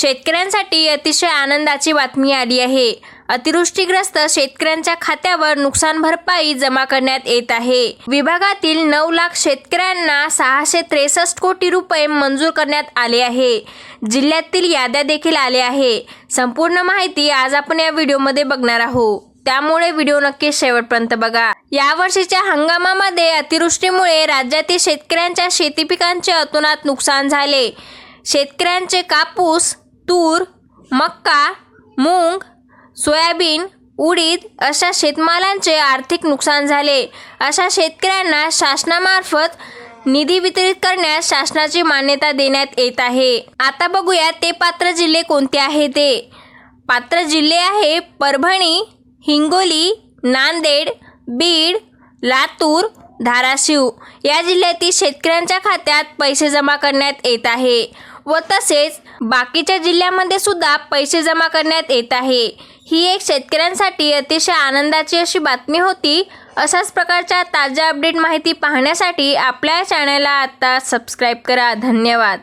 शेतकऱ्यांसाठी अतिशय आनंदाची बातमी आली आहे. अतिवृष्टीग्रस्त शेतकऱ्यांच्या खात्यावर नुकसान भरपाई जमा करण्यात येत आहे. विभागातील नऊ लाख शेतकऱ्यांना सहाशे त्रेसष्ट कोटी रुपये मंजूर करण्यात आले आहे. जिल्ह्यातील याद्या देखील आल्या आहे. संपूर्ण माहिती आज आपण या व्हिडिओमध्ये बघणार आहोत. त्यामुळे व्हिडिओ नक्की शेवटपर्यंत बघा. या वर्षीच्या हंगामामध्ये अतिवृष्टीमुळे राज्यातील शेतकऱ्यांच्या शेती पिकांचे अतोनात नुकसान झाले. शेतकऱ्यांचे कापूस तूर मक्का मूग सोयाबीन उडीद अशा शेतमालांचे आर्थिक नुकसान झाले. अशा शेतकऱ्यांना शासनामार्फत निधी वितरित करण्यास शासनाची मान्यता देण्यात येत आहे. आता बघूया ते पात्र जिल्हे कोणते आहे ते. पात्र जिल्हे आहे परभणी हिंगोली नांदेड बीड लातूर धाराशिव. या जिल्ह्यातील शेतकऱ्यांच्या खात्यात पैसे जमा करण्यात येत आहे व तसेच बाकीच्या जिल्ह्यामध्ये सुद्धा पैसे जमा करण्यात येत आहे. ही एक शेतकऱ्यांसाठी अतिशय आनंदाची अशी बातमी होती. अशाच प्रकारच्या ताज्या अपडेट माहिती पाहण्यासाठी आपल्या चॅनलला आत्ता सबस्क्राईब करा. धन्यवाद.